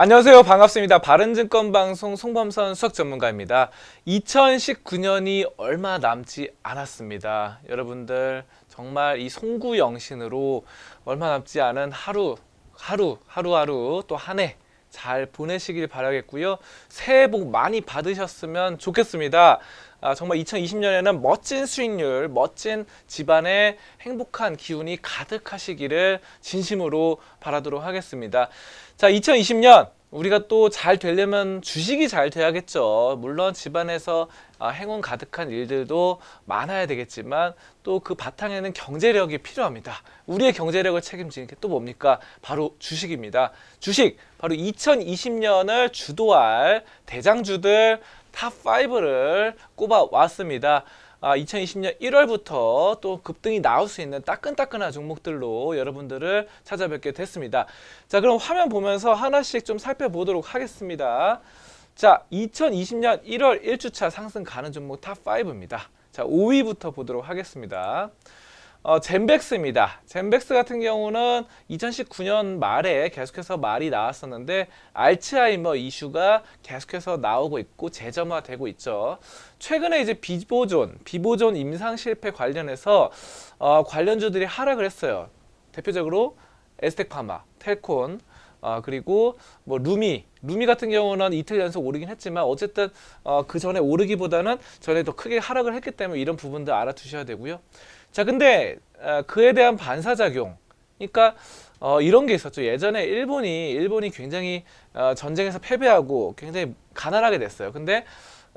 안녕하세요. 반갑습니다. 바른증권 방송 송범선 수석 전문가입니다. 2019년이 얼마 남지 않았습니다. 여러분들 정말 이 송구 영신으로 얼마 남지 않은 하루 하루 하루하루 또 한 해 잘 보내시길 바라겠고요. 새해 복 많이 받으셨으면 좋겠습니다. 아, 정말 2020년에는 멋진 수익률, 멋진 집안의 행복한 기운이 가득하시기를 진심으로 바라도록 하겠습니다. 자, 2020년 우리가 또 잘 되려면 주식이 잘 돼야겠죠. 물론 집안에서 아, 행운 가득한 일들도 많아야 되겠지만 또 그 바탕에는 경제력이 필요합니다. 우리의 경제력을 책임지는 게 또 뭡니까? 바로 주식입니다. 주식 바로 2020년을 주도할 대장주들 탑 5를 꼽아 왔습니다. 아, 2020년 1월부터 또 급등이 나올 수 있는 따끈따끈한 종목들로 여러분들을 찾아뵙게 됐습니다. 자, 그럼 화면 보면서 하나씩 좀 살펴보도록 하겠습니다. 자, 2020년 1월 1주차 상승 가는 종목 탑 5입니다. 자, 5위부터 보도록 하겠습니다. 어, 젠백스입니다. 젠백스 같은 경우는 2019년 말에 계속해서 말이 나왔었는데 알츠하이머 이슈가 계속해서 나오고 있고 재점화되고 있죠. 최근에 이제 비보존, 비보존 임상 실패 관련해서 어, 관련주들이 하락을 했어요. 대표적으로 에스텍파마, 텔콘, 어, 그리고 뭐 루미, 루미 같은 경우는 이틀 연속 오르긴 했지만 어쨌든 어, 그 전에 오르기보다는 전에 더 크게 하락을 했기 때문에 이런 부분들 알아두셔야 되고요. 자, 근데 어, 그에 대한 반사작용, 그러니까 어, 이런 게 있었죠. 예전에 일본이 일본이 굉장히 어, 전쟁에서 패배하고 굉장히 가난하게 됐어요. 근데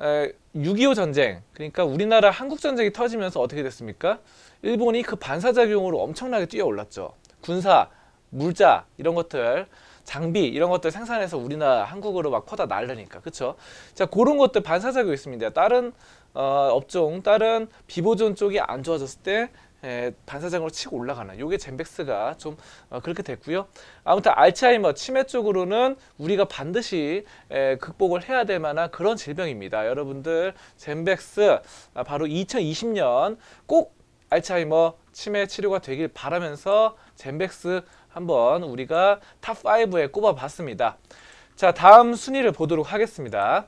에, 6.25 전쟁, 그러니까 우리나라 한국 전쟁이 터지면서 어떻게 됐습니까? 일본이 그 반사작용으로 엄청나게 뛰어올랐죠. 군사, 물자 이런 것들 장비 이런 것들 생산해서 우리나라 한국으로 막 퍼다 날르니까. 그쵸? 자 그런 것들 반사작용이 있습니다. 다른 어, 업종 다른 비보존 쪽이 안 좋아졌을 때 에, 반사작용으로 치고 올라가는 요게 젠백스가 좀 어, 그렇게 됐고요. 아무튼 알츠하이머 치매 쪽으로는 우리가 반드시 에, 극복을 해야 될 만한 그런 질병입니다. 여러분들 젠백스 아, 바로 2020년 꼭 알츠하이머 치매 치료가 되길 바라면서 젠백스 한번 우리가 탑 5에 꼽아봤습니다. 자, 다음 순위를 보도록 하겠습니다.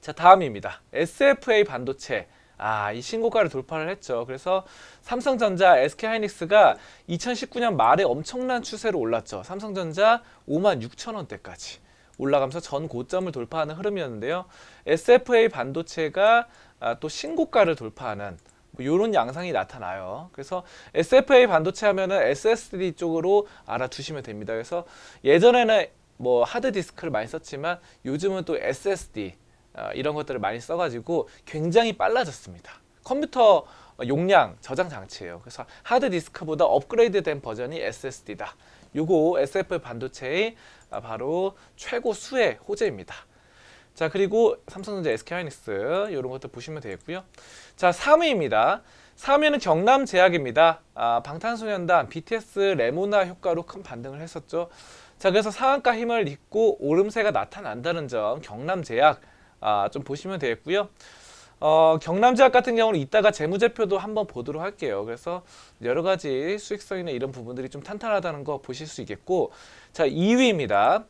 자, 다음입니다. SFA 반도체. 아, 이 신고가를 돌파를 했죠. 그래서 삼성전자, SK하이닉스가 2019년 말에 엄청난 추세로 올랐죠. 삼성전자 5만 6천 원대까지 올라가면서 전 고점을 돌파하는 흐름이었는데요. SFA 반도체가 아, 또 신고가를 돌파하는 뭐 이런 양상이 나타나요. 그래서 SFA 반도체 하면은 SSD 쪽으로 알아두시면 됩니다. 그래서 예전에는 뭐 하드 디스크를 많이 썼지만 요즘은 또 SSD 어, 이런 것들을 많이 써가지고 굉장히 빨라졌습니다. 컴퓨터 용량 저장 장치예요. 그래서 하드 디스크보다 업그레이드된 버전이 SSD다. 요거 SF 반도체의 아, 바로 최고 수의 호재입니다. 자 그리고 삼성전자, SK하이닉스 이런 것도 보시면 되겠고요. 자 3위입니다. 3위는 경남제약입니다. 아, 방탄소년단 BTS 레모나 효과로 큰 반등을 했었죠. 자 그래서 상한가 힘을 잇고 오름세가 나타난다는 점 경남제약 아, 좀 보시면 되겠고요. 어, 경남제약 같은 경우는 이따가 재무제표도 한번 보도록 할게요. 그래서 여러 가지 수익성이나 이런 부분들이 좀 탄탄하다는 거 보실 수 있겠고 자 2위입니다.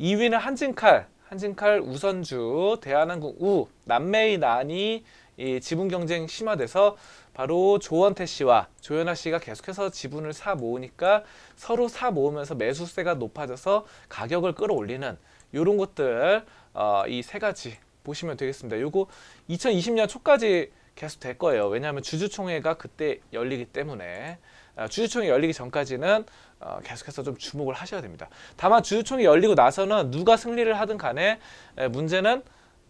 2위는 한진칼 한진칼 우선주 대한항공 우 남매의 난이 이 지분 경쟁 심화돼서 바로 조원태 씨와 조연아 씨가 계속해서 지분을 사 모으니까 서로 사 모으면서 매수세가 높아져서 가격을 끌어올리는 이런 것들 어, 이 세 가지 보시면 되겠습니다. 요거 2020년 초까지 계속 될 거예요. 왜냐하면 주주총회가 그때 열리기 때문에 아, 주주총회 열리기 전까지는 어, 계속해서 좀 주목을 하셔야 됩니다. 다만 주주총회 열리고 나서는 누가 승리를 하든 간에 에, 문제는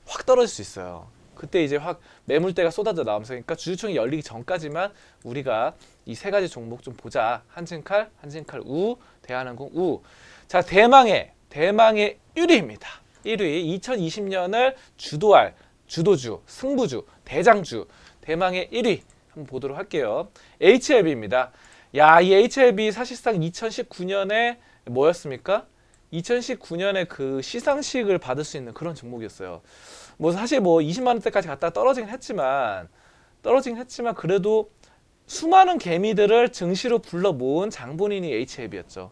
확 떨어질 수 있어요. 그때 이제 확 매물대가 쏟아져 나오면서 그러니까 주주총회 열리기 전까지만 우리가 이 세 가지 종목 좀 보자. 한진칼, 한진칼 우, 대한항공 우. 자, 대망의 대망의 1위입니다. 1위 2020년을 주도할 주도주, 승부주, 대장주, 대망의 1위 한번 보도록 할게요. HLB입니다. 야, 이 HLB 사실상 2019년에 뭐였습니까? 2019년에 그 시상식을 받을 수 있는 그런 종목이었어요. 뭐 사실 뭐 20만 원대까지 갔다 떨어지긴 했지만 떨어지긴 했지만 그래도 수많은 개미들을 증시로 불러 모은 장본인이 HLB였죠.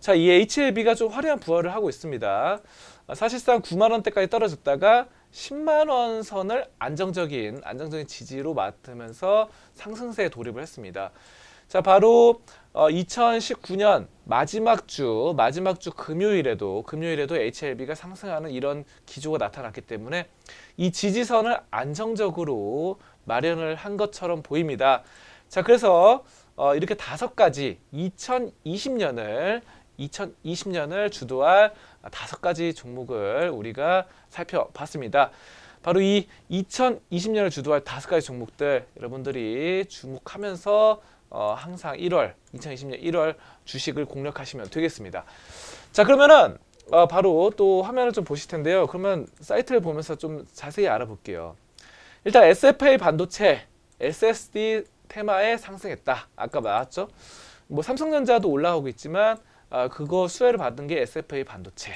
자, 이 HLB가 좀 화려한 부활을 하고 있습니다. 아, 사실상 9만 원대까지 떨어졌다가 10만 원 선을 안정적인 안정적인 지지로 맡으면서 상승세에 돌입을 했습니다. 자, 바로 어, 2019년 마지막 주 마지막 주 금요일에도 금요일에도 HLB가 상승하는 이런 기조가 나타났기 때문에 이 지지선을 안정적으로 마련을 한 것처럼 보입니다. 자, 그래서 어, 이렇게 다섯 가지 2020년을 2020년을 주도할 다섯 가지 종목을 우리가 살펴봤습니다. 바로 이 2020년을 주도할 다섯 가지 종목들 여러분들이 주목하면서 어, 항상 1월 2020년 1월 주식을 공략하시면 되겠습니다. 자 그러면은 어, 바로 또 화면을 좀 보실 텐데요. 그러면 사이트를 보면서 좀 자세히 알아볼게요. 일단 SFA 반도체 SSD 테마에 상승했다. 아까 나왔죠? 뭐 삼성전자도 올라오고 있지만 아, 그거 수혜를 받은 게 SFA 반도체.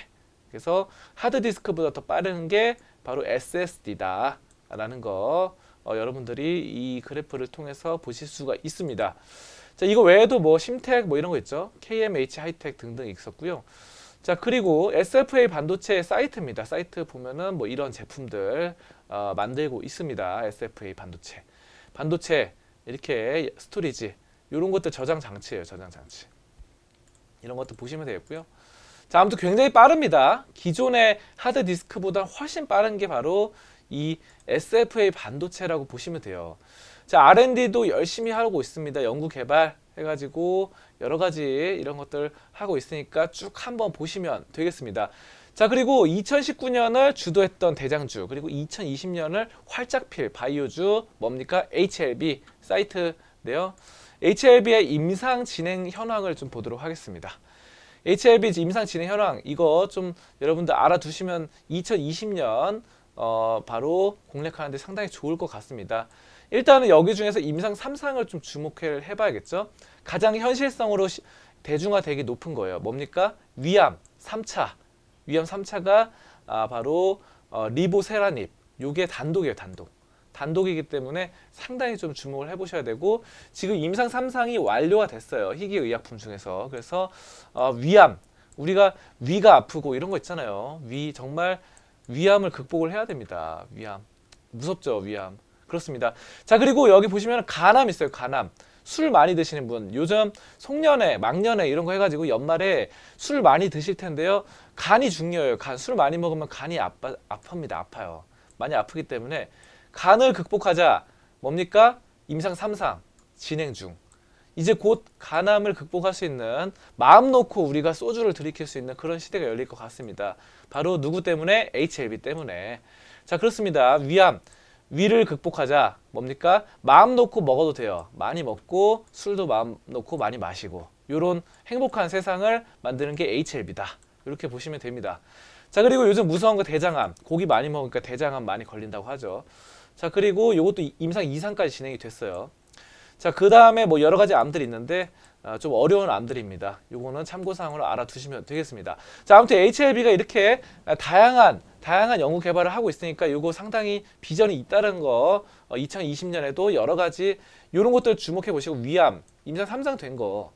그래서 하드디스크보다 더 빠른 게 바로 SSD다. 라는 거 어, 여러분들이 이 그래프를 통해서 보실 수가 있습니다. 자, 이거 외에도 뭐 심텍 뭐 이런 거 있죠. KMH 하이텍 등등 있었고요. 자, 그리고 SFA 반도체 사이트입니다. 사이트 보면은 뭐 이런 제품들 어, 만들고 있습니다. SFA 반도체. 반도체 이렇게 스토리지 이런 것들 저장 장치예요. 저장 장치. 이런 것도 보시면 되겠고요. 자, 아무튼 굉장히 빠릅니다. 기존의 하드 디스크보다 훨씬 빠른 게 바로 이 SFA 반도체라고 보시면 돼요. 자, R&D도 열심히 하고 있습니다. 연구 개발 해가지고 여러 가지 이런 것들 하고 있으니까 쭉 한번 보시면 되겠습니다. 자, 그리고 2019년을 주도했던 대장주, 그리고 2020년을 활짝 필 바이오주 뭡니까? HLB 사이트인데요. HLB의 임상 진행 현황을 좀 보도록 하겠습니다. HLB 임상 진행 현황 이거 좀 여러분들 알아두시면 2020년 어, 바로 공략하는데 상당히 좋을 것 같습니다. 일단은 여기 중에서 임상 3상을 좀 주목을 해봐야겠죠. 가장 현실성으로 시, 대중화되기 높은 거예요. 뭡니까? 위암 3차. 위암 3차가 아, 바로 어, 리보세라닙. 요게 단독이에요, 단독. 단독이기 때문에 상당히 좀 주목을 해보셔야 되고 지금 임상 3상이 완료가 됐어요. 희귀의약품 중에서. 그래서 어, 위암. 우리가 위가 아프고 이런 거 있잖아요. 위 정말 위암을 극복을 해야 됩니다. 위암. 무섭죠, 위암. 그렇습니다. 자, 그리고 여기 보시면 간암 있어요, 간암. 술 많이 드시는 분, 요즘 송년회, 막년회 이런 거 해가지고 연말에 술 많이 드실 텐데요. 간이 중요해요. 간, 술 많이 먹으면 간이 아파, 아픕니다. 아파요. 많이 아프기 때문에 간을 극복하자. 뭡니까? 임상 3상 진행 중. 이제 곧 간암을 극복할 수 있는 마음 놓고 우리가 소주를 들이킬 수 있는 그런 시대가 열릴 것 같습니다. 바로 누구 때문에? HLB 때문에. 자, 그렇습니다. 위암. 위를 극복하자. 뭡니까? 마음 놓고 먹어도 돼요. 많이 먹고 술도 마음 놓고 많이 마시고. 요런 행복한 세상을 만드는 게 HLB다. 이렇게 보시면 됩니다. 자, 그리고 요즘 무서운 거 대장암. 고기 많이 먹으니까 대장암 많이 걸린다고 하죠. 자, 그리고 요것도 임상 2상까지 진행이 됐어요. 자, 그 다음에 뭐 여러 가지 암들이 있는데 아, 좀 어려운 암들입니다. 요거는 참고사항으로 알아두시면 되겠습니다. 자, 아무튼 HLB가 이렇게 다양한 다양한 연구 개발을 하고 있으니까 요거 상당히 비전이 있다는 거 어, 2020년에도 여러 가지 요런 것들 주목해 보시고 위암, 임상 3상 된 거,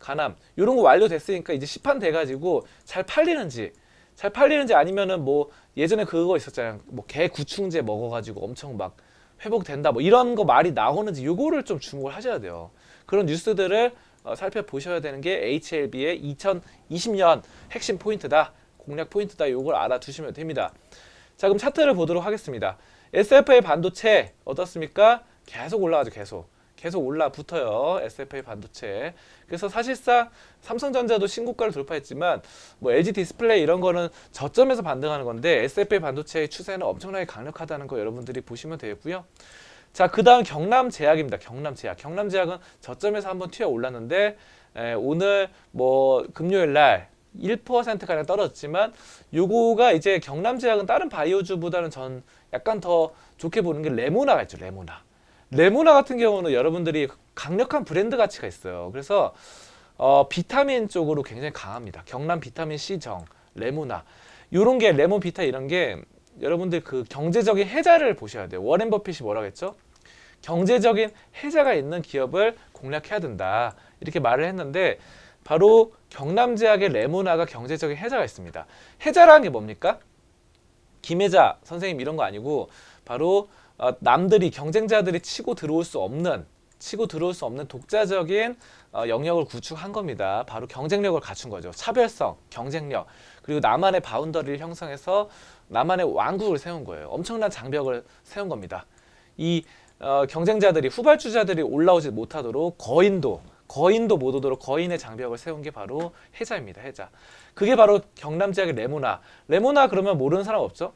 간암 요런 거 완료됐으니까 이제 시판 돼 가지고 잘 팔리는지 잘 팔리는지 아니면은 뭐 예전에 그거 있었잖아요. 뭐 개 구충제 먹어 가지고 엄청 막 회복된다 뭐 이런 거 말이 나오는지 요거를 좀 주목을 하셔야 돼요. 그런 뉴스들을 어, 살펴보셔야 되는 게 HLB의 2020년 핵심 포인트다. 공략 포인트다. 요걸 알아두시면 됩니다. 자, 그럼 차트를 보도록 하겠습니다. SFA 반도체 어떻습니까? 계속 올라가죠, 계속. 계속 올라붙어요. SFA 반도체. 그래서 사실상 삼성전자도 신고가를 돌파했지만 뭐 LG 디스플레이 이런 거는 저점에서 반등하는 건데 SFA 반도체의 추세는 엄청나게 강력하다는 거 여러분들이 보시면 되겠고요. 자, 그다음 경남 제약입니다. 경남 제약. 경남 제약은 저점에서 한번 튀어 올랐는데 에, 오늘 뭐 금요일 날 1%가량 떨어졌지만 요거가 이제 경남 제약은 다른 바이오주보다는 전 약간 더 좋게 보는 게 레모나가 있죠. 레모나. 레모나 같은 경우는 여러분들이 강력한 브랜드 가치가 있어요. 그래서 어, 비타민 쪽으로 굉장히 강합니다. 경남 비타민 C 정, 레모나. 요런 게 레몬 비타 이런 게 여러분들 그 경제적인 해자를 보셔야 돼요. 워렌 버핏이 뭐라고 했죠? 경제적인 해자가 있는 기업을 공략해야 된다. 이렇게 말을 했는데 바로 경남제약의 레모나가 경제적인 해자가 있습니다. 해자라는 게 뭡니까? 김혜자 선생님 이런 거 아니고 바로 어, 남들이 경쟁자들이 치고 들어올 수 없는 치고 들어올 수 없는 독자적인 어, 영역을 구축한 겁니다. 바로 경쟁력을 갖춘 거죠. 차별성, 경쟁력, 그리고 나만의 바운더리를 형성해서 나만의 왕국을 세운 거예요. 엄청난 장벽을 세운 겁니다. 이 어, 경쟁자들이 후발주자들이 올라오지 못하도록 거인도 거인도 못 오도록 거인의 장벽을 세운 게 바로 해자입니다. 해자. 그게 바로 경남제약의 레모나. 레모나 그러면 모르는 사람 없죠?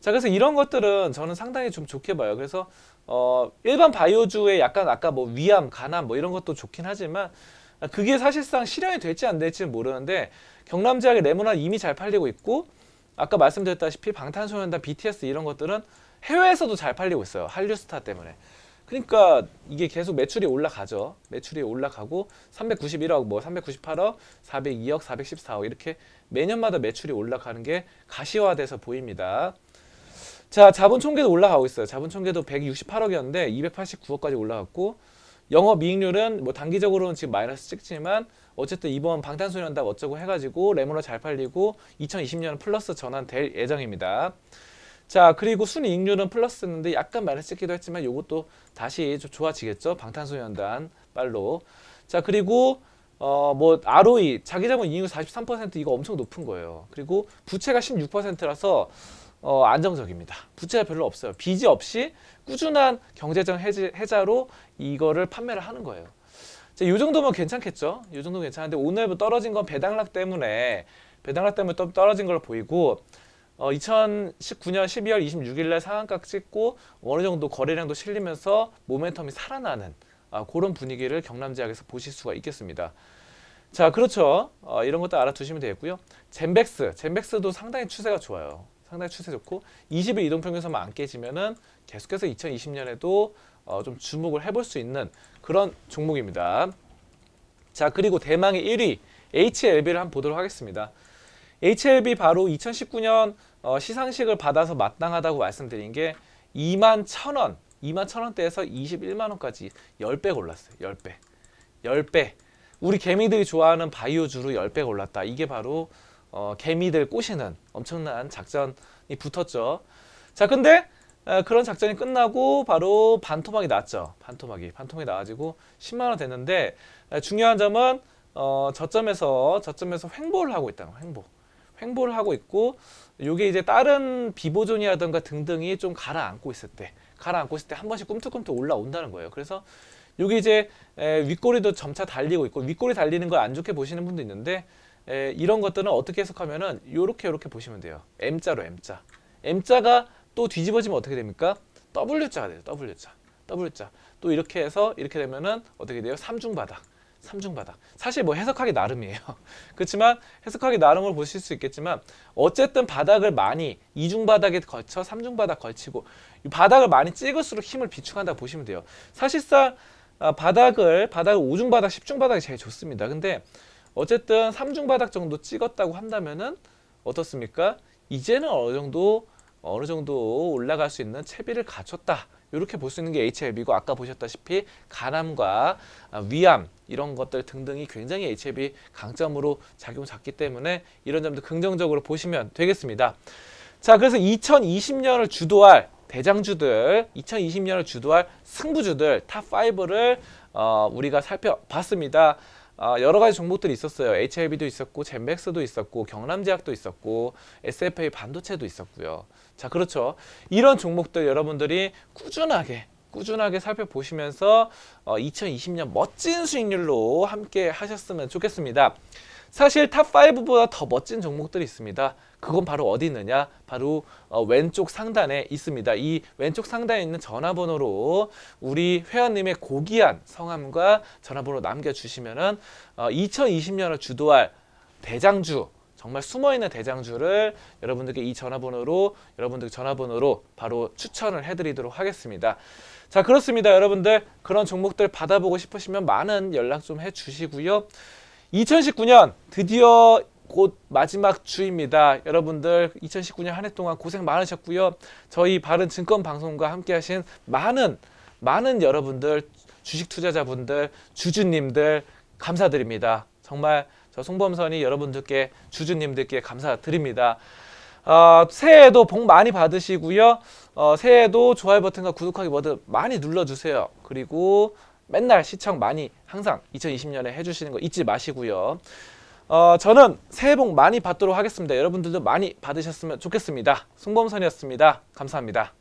자, 그래서 이런 것들은 저는 상당히 좀 좋게 봐요. 그래서 어, 일반 바이오주의 약간 아까 뭐 위암, 간암 뭐 이런 것도 좋긴 하지만 그게 사실상 실현이 될지 안 될지는 모르는데 경남제약의 레모나 이미 잘 팔리고 있고 아까 말씀드렸다시피 방탄소년단, BTS 이런 것들은 해외에서도 잘 팔리고 있어요. 한류스타 때문에. 그러니까 이게 계속 매출이 올라가죠. 매출이 올라가고 391억, 뭐 398억, 402억, 414억 이렇게 매년마다 매출이 올라가는 게 가시화돼서 보입니다. 자, 자본 총계도 올라가고 있어요. 자본 총계도 168억이었는데 289억까지 올라갔고 영업 이익률은 뭐 단기적으로는 지금 마이너스 찍지만 어쨌든 이번 방탄소년단 어쩌고 해가지고 레모나 잘 팔리고 2020년은 플러스 전환될 예정입니다. 자 그리고 순이익률은 플러스였는데 약간 마이너스 찍기도 했지만 이것도 다시 좀 좋아지겠죠. 방탄소년단 빨로. 자 그리고 어 뭐 ROE 자기자본 이익률 43% 이거 엄청 높은 거예요. 그리고 부채가 16%라서 어, 안정적입니다. 부채가 별로 없어요. 빚이 없이 꾸준한 경제적 해지, 해자 로 이거를 판매를 하는 거예요. 자, 이 정도면 괜찮겠죠? 이 정도면 괜찮은데 오늘 떨어진 건 배당락 때문에 배당락 때문에 또 떨어진 걸로 보이고 어, 2019년 12월 26일 날 상한가 찍고 어느 정도 거래량도 실리면서 모멘텀이 살아나는 아, 그런 분위기를 경남제약에서 보실 수가 있겠습니다. 자, 그렇죠. 어, 이런 것도 알아두시면 되겠고요. 젠백스, 젠백스도 상당히 추세가 좋아요. 상당히 추세 좋고 20일 이동 평균선만 안 깨지면은 계속해서 2020년에도 어, 좀 주목을 해볼 수 있는 그런 종목입니다. 자 그리고 대망의 1위 HLB를 한번 보도록 하겠습니다. HLB 바로 2019년 어, 시상식을 받아서 마땅하다고 말씀드린 게 2만 1,000원, 2만 1,000원대에서 21만 원까지 10배 올랐어요. 10배. 10배. 우리 개미들이 좋아하는 바이오주로 10배가 올랐다. 이게 바로 어, 개미들 꼬시는 엄청난 작전이 붙었죠. 자, 근데 어, 그런 작전이 끝나고 바로 반토막이 났죠. 반토막이 반토막이 나가지고 10만 원 됐는데 어, 중요한 점은 어, 저점에서 저점에서 횡보를 하고 있다는 거, 횡보. 횡보를 하고 있고 요게 이제 다른 비보존이라든가 등등이 좀 가라앉고 있을 때 가라앉고 있을 때 한 번씩 꿈틀꿈틀 올라온다는 거예요. 그래서 요게 이제 에, 윗꼬리도 점차 달리고 있고 윗꼬리 달리는 걸 안 좋게 보시는 분도 있는데 에, 이런 것들은 어떻게 해석하면은 요렇게 요렇게 보시면 돼요. M자로 M자. M자가 또 뒤집어지면 어떻게 됩니까? W자가 돼요. W자. W자. 또 이렇게 해서 이렇게 되면은 어떻게 돼요? 삼중바닥. 삼중바닥. 사실 뭐 해석하기 나름이에요. 그렇지만 해석하기 나름으로 보실 수 있겠지만 어쨌든 바닥을 많이 이중바닥에 걸쳐 삼중바닥 걸치고 이 바닥을 많이 찍을수록 힘을 비축한다고 보시면 돼요. 사실상 아, 바닥을 바닥을 오중바닥, 십중바닥이 제일 좋습니다. 근데 어쨌든 삼중 바닥 정도 찍었다고 한다면은 어떻습니까? 이제는 어느 정도 어느 정도 올라갈 수 있는 채비를 갖췄다. 이렇게 볼 수 있는 게 HLB고 아까 보셨다시피 간암과 아, 위암 이런 것들 등등이 굉장히 HLB 강점으로 작용 잡기 때문에 이런 점도 긍정적으로 보시면 되겠습니다. 자, 그래서 2020년을 주도할 대장주들, 2020년을 주도할 승부주들 탑 5를 어, 우리가 살펴봤습니다. 어, 여러 가지 종목들이 있었어요. HLB도 있었고, 젠백스도 있었고, 경남제약도 있었고, SFA 반도체도 있었고요. 자, 그렇죠. 이런 종목들 여러분들이 꾸준하게 꾸준하게 살펴보시면서 어, 2020년 멋진 수익률로 함께 하셨으면 좋겠습니다. 사실 탑 5보다 더 멋진 종목들이 있습니다. 그건 바로 어디 있느냐? 바로 어, 왼쪽 상단에 있습니다. 이 왼쪽 상단에 있는 전화번호로 우리 회원님의 고귀한 성함과 전화번호 남겨주시면은 어, 2020년을 주도할 대장주 정말 숨어있는 대장주를 여러분들께 이 전화번호로 여러분들 전화번호로 바로 추천을 해드리도록 하겠습니다. 자 그렇습니다 여러분들 그런 종목들 받아보고 싶으시면 많은 연락 좀 해주시고요. 2019년 드디어 곧 마지막 주입니다. 여러분들 2019년 한 해 동안 고생 많으셨고요. 저희 바른 증권 방송과 함께 하신 많은 많은 여러분들 주식 투자자분들 주주님들 감사드립니다. 정말 저 송범선이 여러분들께 주주님들께 감사드립니다. 어, 새해에도 복 많이 받으시고요. 어, 새해에도 좋아요 버튼과 구독하기 버튼 많이 눌러주세요. 그리고 맨날 시청 많이 항상 2020년에 해주시는 거 잊지 마시고요. 어, 저는 새해 복 많이 받도록 하겠습니다. 여러분들도 많이 받으셨으면 좋겠습니다. 송범선이었습니다. 감사합니다.